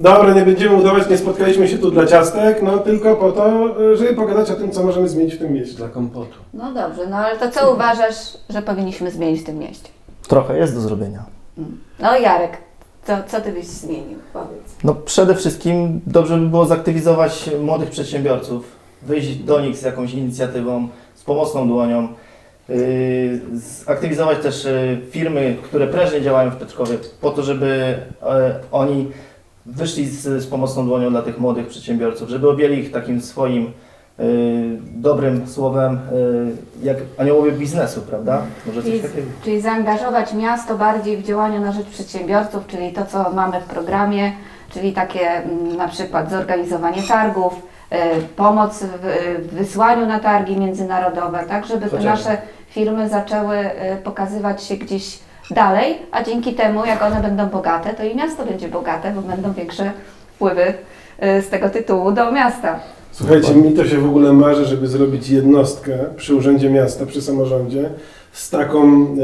Dobra, nie będziemy udawać, nie spotkaliśmy się tu dla ciastek, no tylko po to, y, żeby pogadać o tym, co możemy zmienić w tym mieście. Dla kompotu. No dobrze, no ale to co uważasz, że powinniśmy zmienić w tym mieście? Trochę jest do zrobienia. No Jarek, co, co ty byś zmienił? Powiedz. No przede wszystkim dobrze by było zaktywizować młodych przedsiębiorców, wyjść do nich z jakąś inicjatywą, z pomocną dłonią, yy, zaktywizować też yy, firmy, które prężnie działają w Peczkowie, po to, żeby e, oni wyszli z, z pomocną dłonią dla tych młodych przedsiębiorców, żeby objęli ich takim swoim yy, dobrym słowem, yy, jak aniołowie biznesu, prawda? Może coś Czyli, takiego. czyli zaangażować miasto bardziej w działania na rzecz przedsiębiorców, czyli to, co mamy w programie, czyli takie mm, na przykład zorganizowanie targów, y, pomoc w, w wysłaniu na targi międzynarodowe, tak, żeby te Chociażby. nasze firmy zaczęły y, pokazywać się gdzieś dalej, a dzięki temu, jak one będą bogate, to i miasto będzie bogate, bo będą większe wpływy y, z tego tytułu do miasta. Słuchajcie, mi to się w ogóle marzy, żeby zrobić jednostkę przy Urzędzie Miasta, przy samorządzie, z taką y,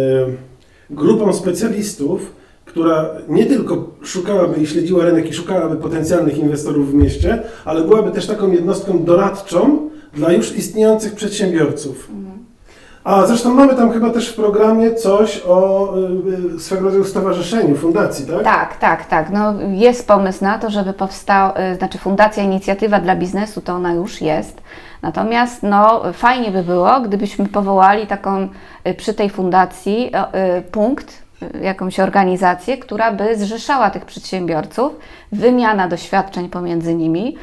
grupą specjalistów, która nie tylko szukałaby i śledziła rynek i szukałaby potencjalnych inwestorów w mieście, ale byłaby też taką jednostką doradczą dla już istniejących przedsiębiorców. A zresztą mamy tam chyba też w programie coś o y, y, swego rodzaju stowarzyszeniu, fundacji, tak? Tak, tak, tak. No, jest pomysł na to, żeby powstał, y, znaczy Fundacja Inicjatywa dla Biznesu, to ona już jest. Natomiast no, fajnie by było, gdybyśmy powołali taką przy tej fundacji punkt, jakąś organizację, która by zrzeszała tych przedsiębiorców, wymiana doświadczeń pomiędzy nimi.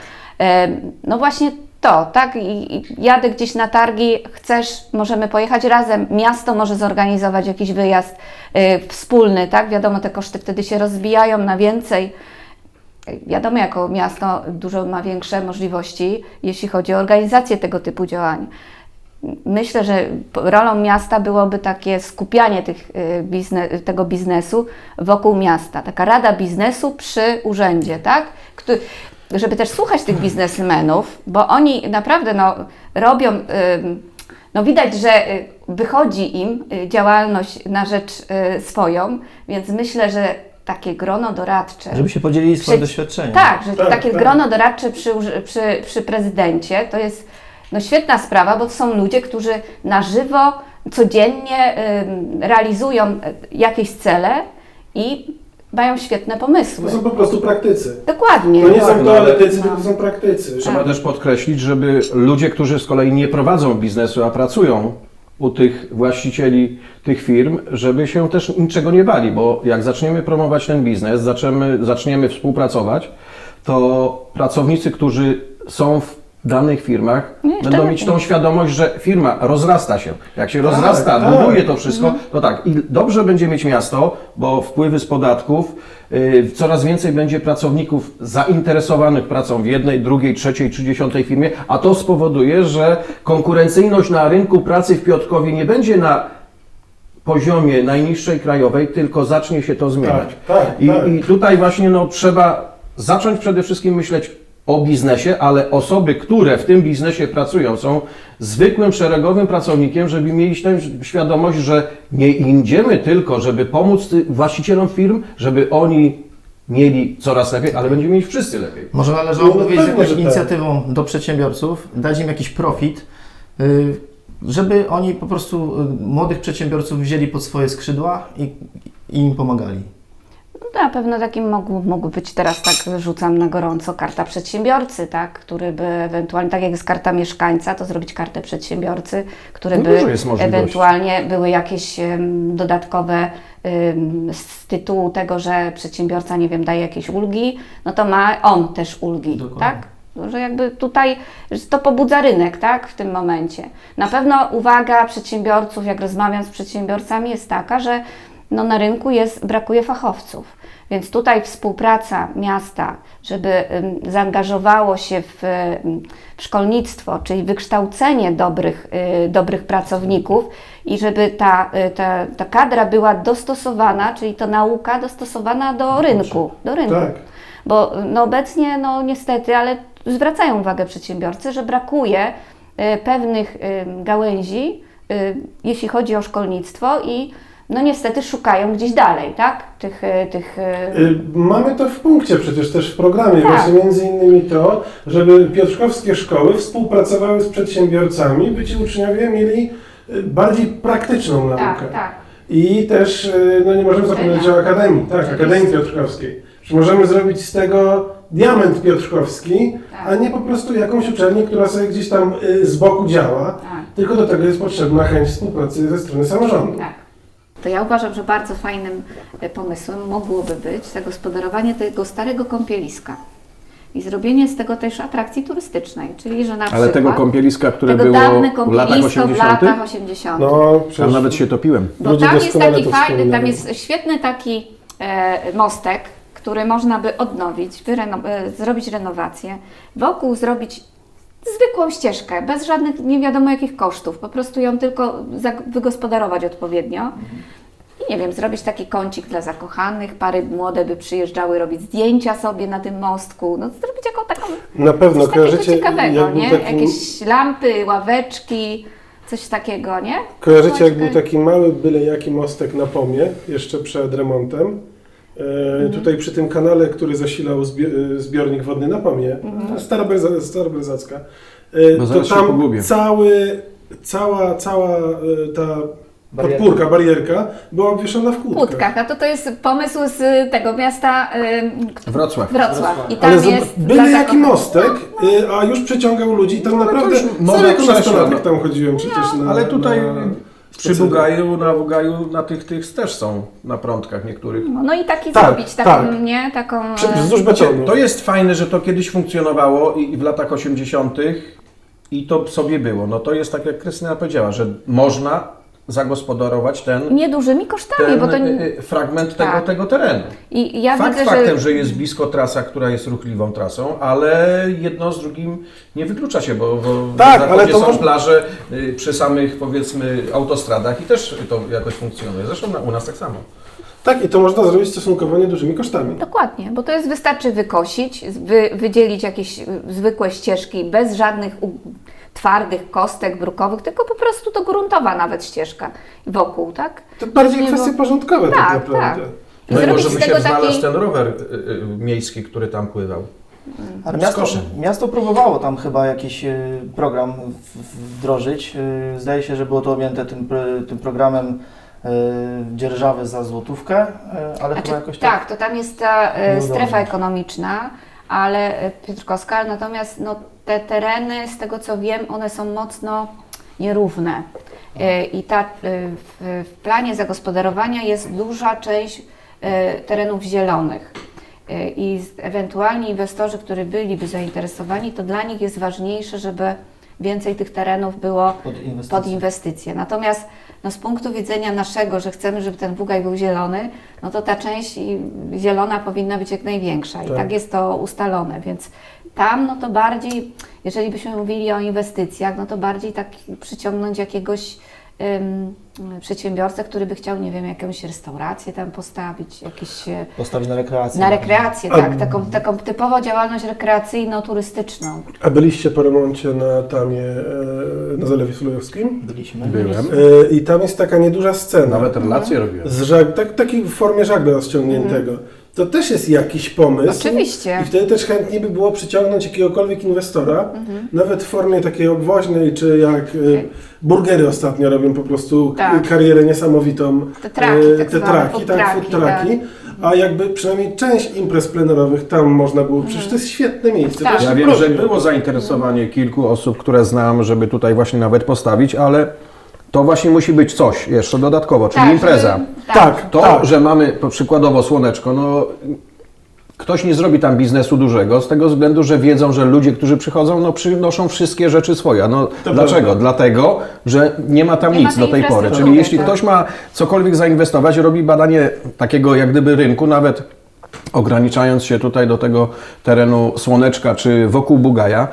No właśnie to, tak? I jadę gdzieś na targi, chcesz, możemy pojechać razem, miasto może zorganizować jakiś wyjazd y, wspólny, tak? Wiadomo, te koszty wtedy się rozbijają na więcej. Wiadomo, jako miasto dużo ma większe możliwości, jeśli chodzi o organizację tego typu działań. Myślę, że rolą miasta byłoby takie skupianie tych, y, tego biznesu wokół miasta. Taka rada biznesu przy urzędzie, tak? Któ- żeby też słuchać tych biznesmenów, bo oni naprawdę no, robią, no widać, że y, wychodzi im y, działalność na rzecz y, swoją, więc myślę, że takie grono doradcze. Żeby się podzielili swoim doświadczeniem. Tak, że Tak, takie tak. grono doradcze przy, przy, przy prezydencie to jest no, świetna sprawa, bo to są ludzie, którzy na żywo, codziennie realizują jakieś cele i mają świetne pomysły. To są po prostu praktycy. Dokładnie. To nie tak, są no, teoretycy, tylko to są praktycy. Trzeba też podkreślić, żeby ludzie, którzy z kolei nie prowadzą biznesu, a pracują u tych właścicieli tych firm, żeby się też niczego nie bali, bo jak zaczniemy promować ten biznes, zaczniemy, zaczniemy współpracować, to pracownicy, którzy są w danych firmach, No będą lepiej. mieć tą świadomość, że firma rozrasta się. Jak się Tak, rozrasta, tak. buduje to wszystko, to tak. I dobrze będzie mieć miasto, bo wpływy z podatków, yy, coraz więcej będzie pracowników zainteresowanych pracą w jednej, drugiej, trzeciej czy dziesiątej firmie, a to spowoduje, że konkurencyjność na rynku pracy w Piotrkowie nie będzie na poziomie najniższej krajowej, tylko zacznie się to zmieniać. Tak, tak, I, tak. I tutaj właśnie no, trzeba zacząć przede wszystkim myśleć o biznesie, ale osoby, które w tym biznesie pracują, są zwykłym szeregowym pracownikiem, żeby mieli tę świadomość, że nie idziemy tylko, żeby pomóc właścicielom firm, żeby oni mieli coraz lepiej, ale będziemy mieć wszyscy lepiej. Może należałoby wyjść z jakąś tak. inicjatywą do przedsiębiorców, dać im jakiś profit, y, żeby oni po prostu y, młodych przedsiębiorców wzięli pod swoje skrzydła i, i im pomagali. No, na pewno takim mógł, mógł być teraz tak rzucam na gorąco karta przedsiębiorcy, tak, który by ewentualnie, tak jak jest karta mieszkańca, to zrobić kartę przedsiębiorcy, które No by ewentualnie były jakieś em, dodatkowe em, z tytułu tego, że przedsiębiorca, nie wiem, daje jakieś ulgi, no to ma on też ulgi, Dokładnie. tak? Że jakby tutaj to pobudza rynek, tak, w tym momencie. Na pewno uwaga przedsiębiorców, jak rozmawiam z przedsiębiorcami, jest taka, że no na rynku jest, brakuje fachowców. Więc tutaj współpraca miasta, żeby zaangażowało się w, w szkolnictwo, czyli wykształcenie dobrych, y, dobrych pracowników i żeby ta, y, ta, ta kadra była dostosowana, czyli to nauka dostosowana do rynku. Do rynku. Tak. Bo no obecnie, no niestety, ale zwracają uwagę przedsiębiorcy, że brakuje y, pewnych gałęzi, jeśli chodzi o szkolnictwo i no niestety szukają gdzieś dalej, tak? Tych, e, tych e, Y, Mamy to w punkcie przecież też w programie, Tak. właśnie między innymi to, żeby piotrkowskie szkoły współpracowały z przedsiębiorcami, by ci uczniowie mieli y, bardziej praktyczną naukę. tak, tak. I też, y, no nie możemy zapominać o Akademii, tak, Oczywiście. Akademii Piotrkowskiej. Że możemy zrobić z tego diament piotrkowski, Tak. a nie po prostu jakąś uczelnię, która sobie gdzieś tam y, z boku działa, Tak. tylko do tego jest potrzebna chęć współpracy ze strony samorządu. Tak. To ja uważam, że bardzo fajnym e, pomysłem mogłoby być zagospodarowanie tego starego kąpieliska i zrobienie z tego też atrakcji turystycznej, czyli że na Ale przykład tego kąpieliska, które tego było dawne w latach kąpielisko w 80., latach 80. No, tam przecież nawet się topiłem. Bo ludzie tam jest taki fajny, tam jest świetny taki e, mostek, który można by odnowić, wyreno- e, zrobić renowację, wokół zrobić zwykłą ścieżkę, bez żadnych nie wiadomo jakich kosztów, po prostu ją tylko wygospodarować odpowiednio. I nie wiem, zrobić taki kącik dla zakochanych, pary młode by przyjeżdżały robić zdjęcia sobie na tym mostku, no zrobić jaką taką na pewno coś kojarzycie, ciekawego, nie? taki, Jakieś lampy, ławeczki, coś takiego, nie? kojarzycie jak był taki mały, byle jaki mostek na Pomie, jeszcze przed remontem. E, Mhm. Tutaj przy tym kanale, który zasilał zbi- e, zbiornik wodny na Pomie, Mhm. E, Bo to zaraz się tam cały, cała, cała e, ta Barierka. podpórka, barierka była obwieszona w kłódkach. Kłódkach, a to to jest pomysł z tego miasta y, Wrocław. Wrocław. I tam Ale jest byle jaki mostek, y, a już przyciągał ludzi. Tam No, naprawdę, sam jako nastolatek no. tam chodziłem przecież na Ale tutaj na przy. Bugaju, na Bugaju, na tych, tych też są na prądkach niektórych. No, no i taki Tak, zrobić, taką, tak. nie? Taką... Przy- e, Wzdłuż betonu. To jest fajne, że to kiedyś funkcjonowało i i w latach 80. i to sobie było. No to jest tak, jak Krystyna powiedziała, że można zagospodarować ten, Niedużymi kosztami, ten bo to... y, y, fragment tego, Tak. tego terenu. I ja Fakt widzę, faktem, że... że jest blisko trasa, która jest ruchliwą trasą, ale jedno z drugim nie wyklucza się, bo, bo Tak, w ale to są może- plaże y, przy samych powiedzmy autostradach i też to jakoś funkcjonuje. Zresztą u nas tak samo. Tak, i to można zrobić stosunkowo niedużymi kosztami. Dokładnie, bo to jest wystarczy wykosić, wy, wydzielić jakieś zwykłe ścieżki bez żadnych twardych kostek brukowych, tylko po prostu to gruntowa nawet ścieżka wokół, tak? To bardziej Żeby kwestie było- porządkowe tak, Tak, naprawdę. tak. No i może by się tego znalazł taki- ten rower y, y, miejski, który tam pływał. Ale miasto, miasto próbowało tam chyba jakiś y, program wdrożyć. Zdaje się, że było to objęte tym, tym programem dzierżawy za złotówkę, ale Znaczy, chyba jakoś tak, to tam jest ta e, strefa ekonomiczna, ale e, Piotrkowska, natomiast no, te tereny, z tego co wiem, one są mocno nierówne. E, I ta, e, w, w planie zagospodarowania jest duża część e, terenów zielonych. I ewentualnie inwestorzy, którzy byliby zainteresowani, to dla nich jest ważniejsze, żeby więcej tych terenów było pod inwestycje. pod inwestycje. Natomiast no, z punktu widzenia naszego, że chcemy, żeby ten Bugaj był zielony, no to ta część zielona powinna być jak największa i Tak. tak jest to ustalone, więc tam no to bardziej, jeżeli byśmy mówili o inwestycjach, no to bardziej tak przyciągnąć jakiegoś ym, przedsiębiorcę, który by chciał, nie wiem, jakąś restaurację tam postawić, jakieś e, Postawić na rekreację. na rekreację, A- tak, taką, taką typowo działalność rekreacyjno-turystyczną. A byliście po remoncie na Tamie, e, na Zalewie Sulejowskim? Byliśmy. Byłem. E, I tam jest taka nieduża scena. Nawet relacje robiłem. Z żag, tak, taki w formie żagla rozciągniętego. To też jest jakiś pomysł. Oczywiście. I wtedy też chętnie by było przyciągnąć jakiegokolwiek inwestora, Mhm. nawet w formie takiej obwoźnej, czy jak y, burgery ostatnio robią po prostu Tak. karierę niesamowitą. Te traki, y, tak te traki, food tak, traki, food traki. A jakby przynajmniej część imprez plenerowych tam można było, przecież to jest świetne miejsce. Tak. Ja wiem, że było zainteresowanie kilku osób, które znam, żeby tutaj właśnie nawet postawić, ale to właśnie musi być coś jeszcze dodatkowo, czyli Tak, impreza. żeby- Tak, To, tak. że mamy przykładowo słoneczko, no ktoś nie zrobi tam biznesu dużego z tego względu, że wiedzą, że ludzie, którzy przychodzą, no przynoszą wszystkie rzeczy swoje. No dlaczego? prawda. Dlatego, że nie ma tam Nie ma nic tej do tej pory. infrastruktury, Czyli jeśli tak. ktoś ma cokolwiek zainwestować, robi badanie takiego jak gdyby rynku, nawet ograniczając się tutaj do tego terenu Słoneczka czy wokół Bugaja,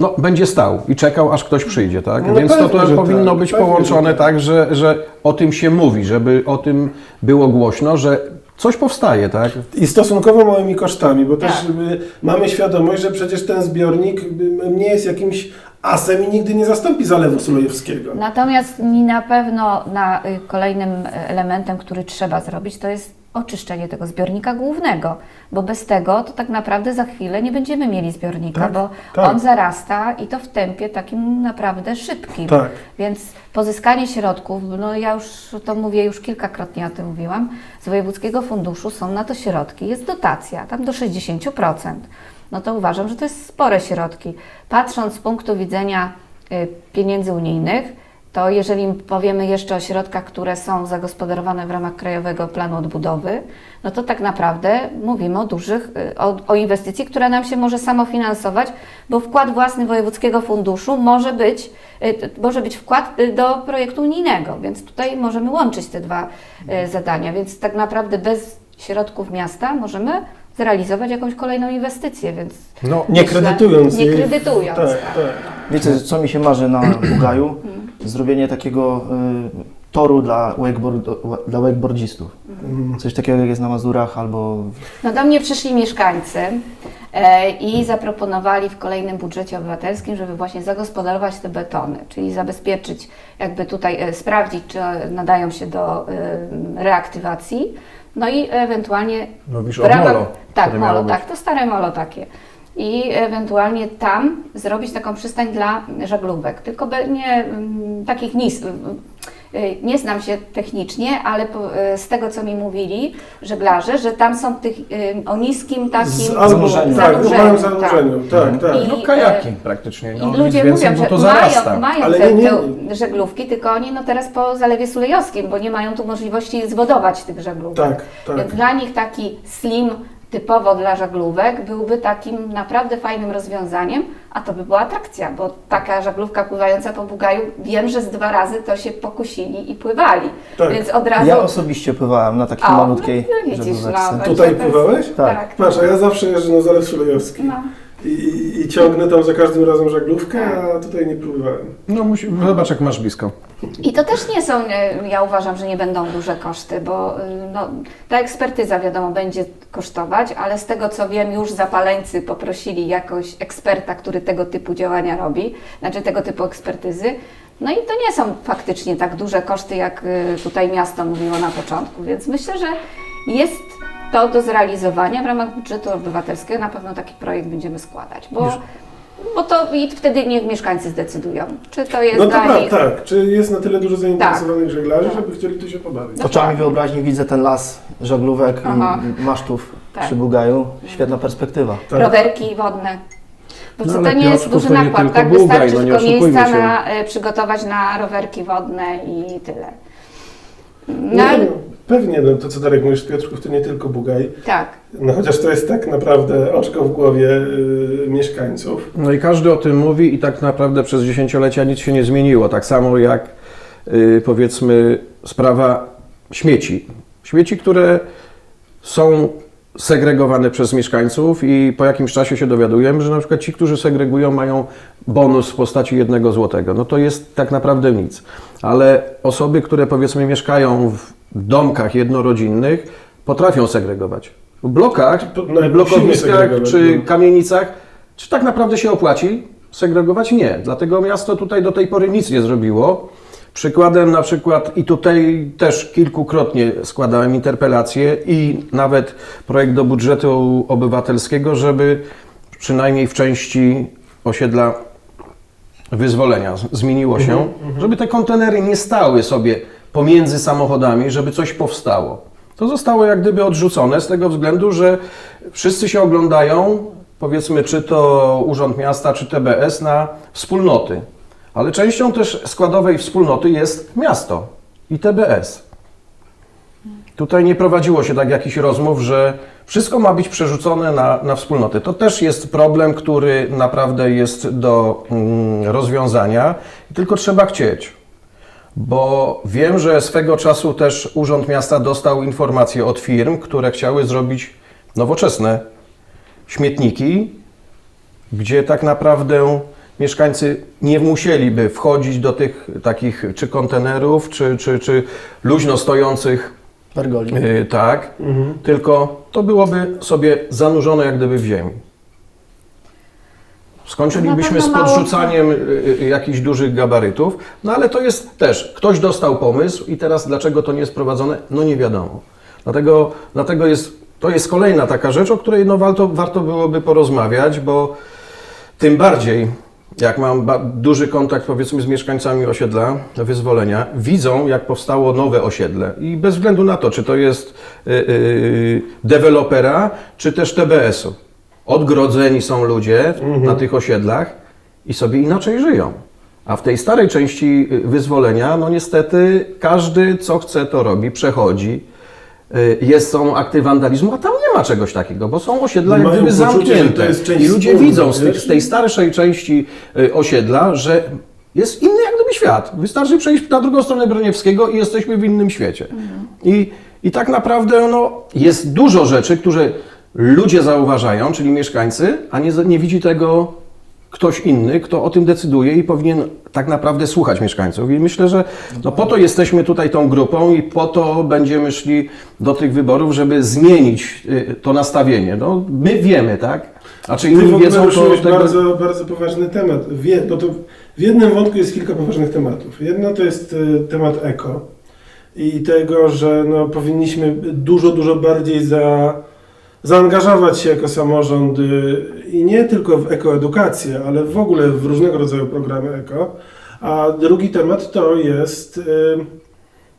no, będzie stał i czekał, aż ktoś przyjdzie, tak? No Więc to, pewnie, to że powinno tak, być pewnie, że połączone tak. tak, że, że o tym się mówi, żeby o tym było głośno, że coś powstaje, tak? I stosunkowo małymi kosztami, bo też Tak. y, mamy świadomość, że przecież ten zbiornik y, nie jest jakimś asem i nigdy nie zastąpi zalewu sulejowskiego. Natomiast mi na pewno na y, kolejnym elementem, który trzeba zrobić, to jest oczyszczenie tego zbiornika głównego, bo bez tego to tak naprawdę za chwilę nie będziemy mieli zbiornika, Tak, bo tak. on zarasta i to w tempie takim naprawdę szybkim. Tak. Więc pozyskanie środków, no ja już to mówię, już kilkakrotnie o tym mówiłam, z Wojewódzkiego Funduszu są na to środki, jest dotacja, tam do 60%. No to uważam, że to jest spore środki. Patrząc z punktu widzenia y, pieniędzy unijnych, to jeżeli powiemy jeszcze o środkach, które są zagospodarowane w ramach Krajowego Planu Odbudowy, no to tak naprawdę mówimy o dużych, y, o, o inwestycji, która nam się może samofinansować, bo wkład własny Wojewódzkiego Funduszu może być, y, może być wkład y, do projektu unijnego, więc tutaj możemy łączyć te dwa zadania, więc tak naprawdę bez środków miasta możemy zrealizować jakąś kolejną inwestycję, więc No, nie myślę- kredytując Nie kredytując, Tak, tak. tak. Wiecie, co mi się marzy na Bugaju? Zrobienie takiego y, toru dla, wakeboard, dla wakeboardzistów. Mhm. Coś takiego jak jest na Mazurach albo... No do mnie przyszli mieszkańcy e, i zaproponowali w kolejnym budżecie obywatelskim, żeby właśnie zagospodarować te betony, czyli zabezpieczyć, jakby tutaj e, sprawdzić, czy nadają się do e, reaktywacji, no i ewentualnie Mówisz w o ramach- molo, Tak, molo, tak, to stare molo takie. I ewentualnie tam zrobić taką przystań dla żaglówek, tylko nie mm, takich nis. y, y, Nie znam się technicznie, ale y, z tego co mi mówili żeglarze, że tam są tych o niskim takim Zanurzeniu. tak, o małym tak. zanurzeniu, tak, tak. I- No kajaki praktycznie. I No, nic ludzie więcej, mówią, że to zarasta. mają, mają Ale te, nie, nie. te żeglówki, tylko oni no teraz po Zalewie Sulejowskim, bo nie mają tu możliwości zwodować tych żaglówek. Tak, tak. Więc dla nich taki slim typowo dla żaglówek byłby takim naprawdę fajnym rozwiązaniem, a to by była atrakcja, bo taka żaglówka pływająca po Bugaju, wiem, że z dwa razy to się pokusili i pływali. Tak. Więc od razu... Ja osobiście pływałem na takiej O, malutkiej no, no widzisz, żaglóweczce. no, Tutaj to jest- pływałeś? Tak. Tak. Patrz, a ja zawsze jeżdżę na Zalew Sulejowski. No. I, i, I ciągnę tam za każdym razem żaglówkę, a tutaj nie próbowałem. No musi, zobacz jak masz blisko. I to też nie są, ja uważam, że nie będą duże koszty, bo y, no, ta ekspertyza wiadomo będzie kosztować, ale z tego co wiem, już zapaleńcy poprosili jakoś eksperta, który tego typu działania robi, znaczy tego typu ekspertyzy. No i to nie są faktycznie tak duże koszty, jak y, tutaj miasto mówiło na początku, więc myślę, że jest to do zrealizowania w ramach budżetu obywatelskiego. Na pewno taki projekt będziemy składać, bo, bo to i wtedy niech mieszkańcy zdecydują, czy to jest No to dla tak, nich tak. Czy jest na tyle dużo zainteresowanych żeglarzy, Tak. żeby chcieli tu się pobawić? No Oczami tak. wyobraźni widzę ten las żaglówek Aha. i masztów Tak. przy Bugaju. Świetna perspektywa. Tak. rowerki wodne. Bo No ale to nie jest Piotrków duży to nie nakład, tylko tak? Bugaj, Wystarczy no nie tylko oszukujmy miejsca się. na, e, przygotować na rowerki wodne i tyle. No, ale- no, pewnie, no, to co Darek mówisz, Piotrków to nie tylko Bugaj, tak. no chociaż to jest tak naprawdę oczko w głowie y, mieszkańców. No i każdy o tym mówi i tak naprawdę przez dziesięciolecia nic się nie zmieniło. Tak samo jak y, powiedzmy sprawa śmieci. Śmieci, które są segregowane przez mieszkańców i po jakimś czasie się dowiadujemy, że na przykład ci, którzy segregują mają bonus w postaci jednego złotego. No to jest tak naprawdę nic. Ale osoby, które powiedzmy mieszkają w domkach jednorodzinnych potrafią segregować. W blokach, no, blokowiskach czy kamienicach, czy tak naprawdę się opłaci segregować? Nie. Dlatego miasto tutaj do tej pory nic nie zrobiło. Przykładem na przykład, i tutaj też kilkukrotnie składałem interpelacje i nawet projekt do budżetu obywatelskiego, żeby przynajmniej w części osiedla wyzwolenia zmieniło się, żeby te kontenery nie stały sobie pomiędzy samochodami, żeby coś powstało. To zostało jak gdyby odrzucone z tego względu, że wszyscy się oglądają, powiedzmy, czy to Urząd Miasta, czy TBS na wspólnoty. Ale częścią też składowej wspólnoty jest miasto i TBS. Tutaj nie prowadziło się tak jakichś rozmów, że wszystko ma być przerzucone na, na wspólnoty. To też jest problem, który naprawdę jest do mm, rozwiązania, tylko trzeba chcieć. Bo wiem, że swego czasu też Urząd Miasta dostał informacje od firm, które chciały zrobić nowoczesne śmietniki, gdzie tak naprawdę mieszkańcy nie musieliby wchodzić do tych takich czy kontenerów, czy, czy, czy luźno stojących Pergoli. Yy, tak, Mhm. tylko to byłoby sobie zanurzone jak gdyby w ziemi. Skończylibyśmy z pewno mało- podrzucaniem y, y, jakichś dużych gabarytów, no ale to jest też, ktoś dostał pomysł i teraz dlaczego to nie jest prowadzone, no nie wiadomo. Dlatego, dlatego jest, to jest kolejna taka rzecz, o której no warto, warto byłoby porozmawiać, bo tym bardziej, jak mam duży kontakt powiedzmy z mieszkańcami osiedla Wyzwolenia, widzą jak powstało nowe osiedle i bez względu na to, czy to jest y, y, dewelopera, czy też TBS-u. Odgrodzeni są ludzie w- na tych osiedlach i sobie inaczej żyją. A w tej starej części y, wyzwolenia, no niestety każdy co chce to robi, przechodzi. Y, Jest, są akty wandalizmu, a tam nie ma czegoś takiego, bo są osiedla jak Mają gdyby poczucie, że zamknięte. I ludzie widzą z, tych, z tej starszej części y, osiedla, że jest inny jak gdyby świat. Wystarczy przejść na drugą stronę Broniewskiego i jesteśmy w innym świecie. I, I tak naprawdę no, jest dużo rzeczy, które ludzie zauważają, czyli mieszkańcy, a nie, nie widzi tego ktoś inny, kto o tym decyduje i powinien tak naprawdę słuchać mieszkańców. I myślę, że no po to jesteśmy tutaj tą grupą i po to będziemy szli do tych wyborów, żeby zmienić y, to nastawienie. No, my wiemy, tak? A czy inni wiedzą, to tego... bardzo, bardzo poważny temat, Wie, bo to w jednym wątku jest kilka poważnych tematów. Jedno to jest e, temat eko i tego, że no, powinniśmy dużo, dużo bardziej za, zaangażować się jako samorząd y, i nie tylko w ekoedukację, ale w ogóle w różnego rodzaju programy eko. A drugi temat to jest y,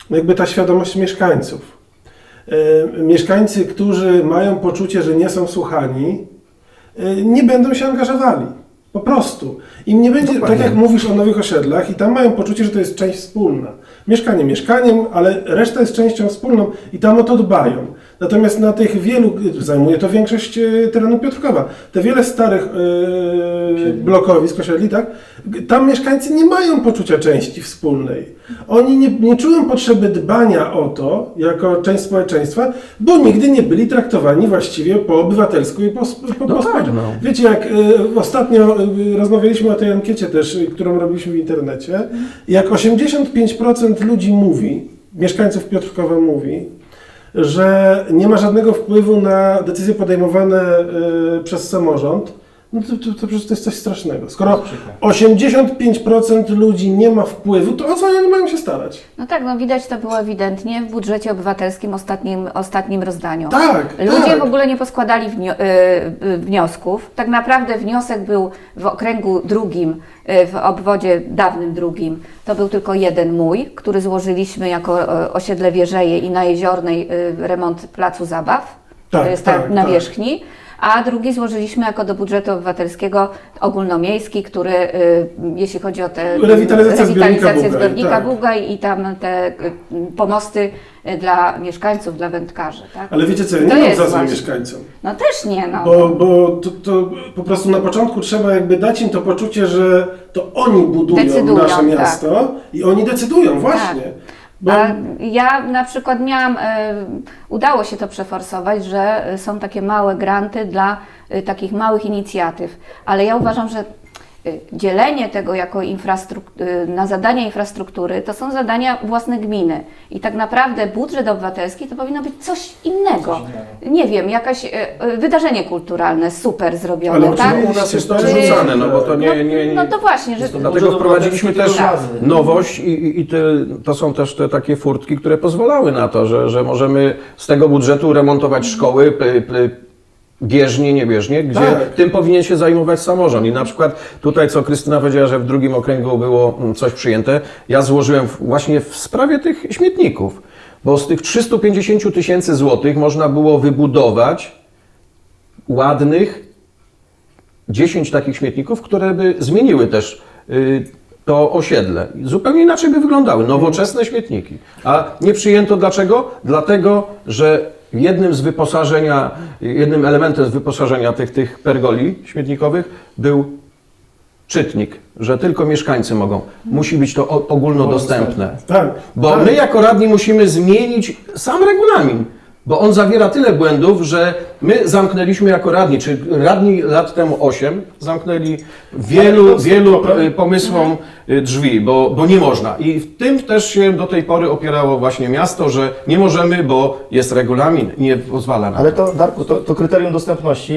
jakby ta świadomość mieszkańców. Y, Mieszkańcy, którzy mają poczucie, że nie są słuchani, nie będą się angażowali. Po prostu. Im nie będzie, Dokładnie. tak jak mówisz o nowych osiedlach, i tam mają poczucie, że to jest część wspólna. Mieszkanie mieszkaniem, ale reszta jest częścią wspólną i tam o to dbają. Natomiast na tych wielu, zajmuje to większość e, terenu Piotrkowa, te wiele starych e, blokowisk, osiedli, tak, tam mieszkańcy nie mają poczucia części wspólnej. Oni nie, nie czują potrzeby dbania o to, jako część społeczeństwa, bo nigdy nie byli traktowani właściwie po obywatelsku i po, po, No po tak, no. Wiecie, jak y, ostatnio y, rozmawialiśmy o tej ankiecie też, y, którą robiliśmy w internecie, jak 85% ludzi mówi, mieszkańców Piotrkowa mówi, że nie ma żadnego wpływu na decyzje podejmowane y, przez samorząd, no to, to, to przecież to jest coś strasznego. Skoro 85% ludzi nie ma wpływu, to o co oni mają się starać? No tak, no widać to było ewidentnie w budżecie obywatelskim ostatnim, ostatnim rozdaniu. Tak, Ludzie tak. w ogóle nie poskładali wnio- y, y, wniosków. Tak naprawdę wniosek był w okręgu drugim, y, w obwodzie dawnym drugim. To był tylko jeden mój, który złożyliśmy jako y, osiedle Wierzeje i na Jeziornej y, remont placu zabaw. Tak, to jest tak, tak, na tak. wierzchni. A drugi złożyliśmy jako do budżetu obywatelskiego ogólnomiejski, który, y, jeśli chodzi o te zbiornika rewitalizację Bugaj, zbiornika tak. Bugaj i tam te y, pomosty y, dla mieszkańców, dla wędkarzy. Tak? Ale wiecie co, ja To nie mam jest za złe mieszkańcom. No też nie, no. Bo, bo to, to po prostu na początku trzeba jakby dać im to poczucie, że to oni budują Decydują, nasze tak. miasto i oni decydują właśnie. Bo, A ja na przykład miałam, e, udało się to przeforsować, że są takie małe granty dla e, takich małych inicjatyw, ale ja uważam, że dzielenie tego jako e, na zadania infrastruktury to są zadania własne gminy i tak naprawdę budżet obywatelski to powinno być coś innego. Nie wiem, jakieś e, e, wydarzenie kulturalne super zrobione, Ale tak? u nas jest to odrzucane, no bo to nie... nie, nie No to właśnie, że Dlatego wprowadziliśmy też nowość i, i, i te, to są też te takie furtki, które pozwalały na to, że, że możemy z tego budżetu remontować szkoły, p, p, bieżnie, niebieżnie, gdzie Tak. tym powinien się zajmować samorząd. I na przykład tutaj, co Krystyna powiedziała, że w drugim okręgu było mm, coś przyjęte, ja złożyłem właśnie w sprawie tych śmietników, bo z tych 350 tysięcy złotych można było wybudować ładnych 10 takich śmietników, które by zmieniły też y, to osiedle. Zupełnie inaczej by wyglądały, nowoczesne śmietniki. A nie przyjęto dlaczego? Dlatego, że jednym z wyposażenia, jednym elementem z wyposażenia tych, tych pergoli śmietnikowych był czytnik, że tylko mieszkańcy mogą. Musi być to o- ogólnodostępne. tak, Bo tak. my jako radni musimy zmienić sam regulamin. Bo on zawiera tyle błędów, że my zamknęliśmy jako radni, czy radni lat temu 8 zamknęli wielu, wielu y, pomysłom drzwi, bo, bo nie można. I w tym też się do tej pory opierało właśnie miasto, że nie możemy, bo jest regulamin nie pozwala na Ale to. to, Darku, to, to kryterium dostępności,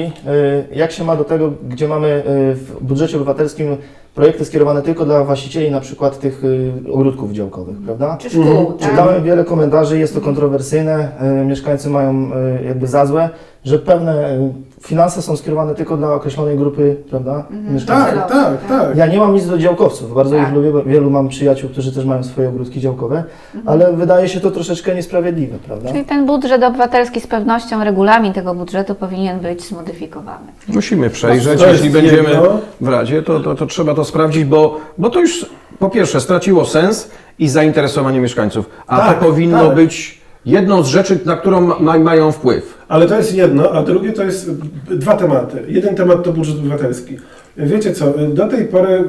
y, jak się ma do tego, gdzie mamy y, w budżecie obywatelskim projekty skierowane tylko dla właścicieli na przykład tych y, ogródków działkowych, prawda? Czy szkół, Mhm. tak? Czytałem wiele komentarzy, jest to kontrowersyjne, y, mieszkańcy mają y, jakby za złe, że pewne y, finanse są skierowane tylko dla określonej grupy, prawda, mieszkańców. Tak, tak, tak. Ja nie mam nic do działkowców, bardzo Tak. ich lubię, bo wielu mam przyjaciół, którzy też mają swoje ogródki działkowe, Mhm. ale wydaje się to troszeczkę niesprawiedliwe, prawda? Czyli ten budżet obywatelski z pewnością, regulamin tego budżetu powinien być zmodyfikowany. Musimy przejrzeć, jest jeśli będziemy jedno. w Radzie, to, to, to trzeba to sprawdzić, bo, bo to już po pierwsze straciło sens i zainteresowanie mieszkańców, a Tak, to powinno tak. być jedną z rzeczy, na którą ma, mają wpływ. Ale to jest jedno, a drugie to jest dwa tematy. Jeden temat to budżet obywatelski. Wiecie co, do tej pory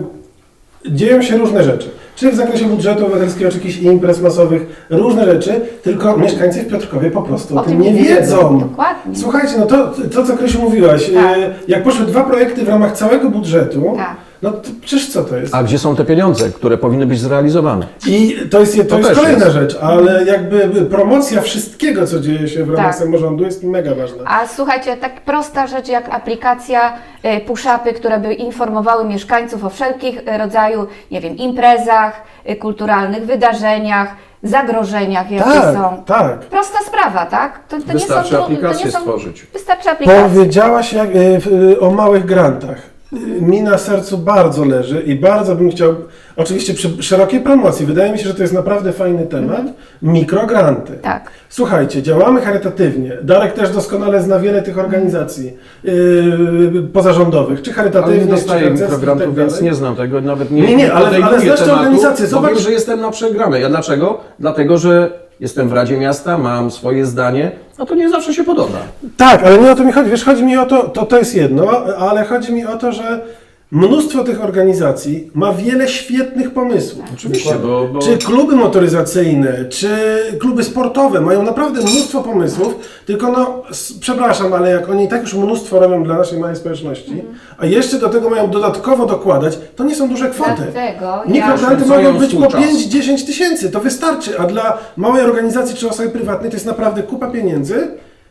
dzieją się różne rzeczy. Czy w zakresie budżetu obywatelskiego, czy jakichś imprez masowych, różne rzeczy, tylko mieszkańcy w Piotrkowie po prostu o, tym nie wiedzą. Dokładnie. Słuchajcie, no to, to co Krysiu mówiłaś, Tak. e, jak poszły dwa projekty w ramach całego budżetu, Tak. No to przecież co to jest? A gdzie są te pieniądze, które powinny być zrealizowane? I to jest, to To jest kolejna jest. rzecz, ale jakby promocja wszystkiego, co dzieje się w ramach Tak. samorządu jest mega ważna. A słuchajcie, tak prosta rzecz jak aplikacja y, push-upy, które by informowały mieszkańców o wszelkich y, rodzaju, nie wiem, imprezach y, kulturalnych, wydarzeniach, zagrożeniach, jakie Tak, są. tak. Prosta sprawa, tak? To, to nie Wystarczy są, tru- to aplikację nie są, stworzyć. Wystarczy aplikację. Powiedziałaś jak, o małych grantach. Mi na sercu bardzo leży i bardzo bym chciał, oczywiście przy szerokiej promocji, wydaje mi się, że to jest naprawdę fajny temat, mikrogranty. Tak. Słuchajcie, działamy charytatywnie. Darek też doskonale zna wiele tych organizacji yy, pozarządowych, czy Ale charytatywnych, nie czy dostaję harcerskich i mikrograntów, tak więc nie znam tego, nawet nie Nie, nie, ale- ale znasz organizację, bo zobacz- wiem, że jestem na przegranej. A dlaczego? Dlatego, że jestem w Radzie Miasta, mam swoje zdanie, no to nie zawsze się podoba. Tak, ale nie o to mi chodzi. Wiesz, chodzi mi o to, to, to jest jedno, ale chodzi mi o to, że mnóstwo tych organizacji ma wiele świetnych pomysłów. Oczywiście, bo, bo Czy kluby motoryzacyjne, czy kluby sportowe mają naprawdę mnóstwo pomysłów, tylko no, przepraszam, ale jak oni i tak już mnóstwo robią dla naszej małej społeczności, a jeszcze do tego mają dodatkowo dokładać, to nie są duże kwoty. Dlatego ja... Mikrogranty Poświęcają mogą być po czas. 5-10 tysięcy, to wystarczy, a dla małej organizacji czy osoby prywatnej to jest naprawdę kupa pieniędzy,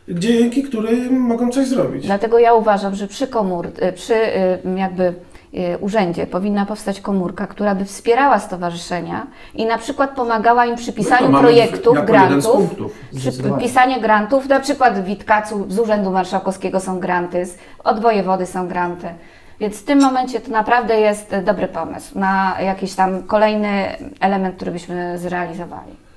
dzięki którym mogą coś zrobić. Dlatego ja uważam, że przy komór, y, przy y, jakby urzędzie powinna powstać komórka, która by wspierała stowarzyszenia i na przykład pomagała im przy pisaniu No to mamy projektów, grantów. Przy pisaniu grantów, na przykład w Witkacu z Urzędu Marszałkowskiego są granty, od wojewody są granty. Więc w tym momencie to naprawdę jest y, dobry pomysł na jakiś tam kolejny element, który byśmy zrealizowali.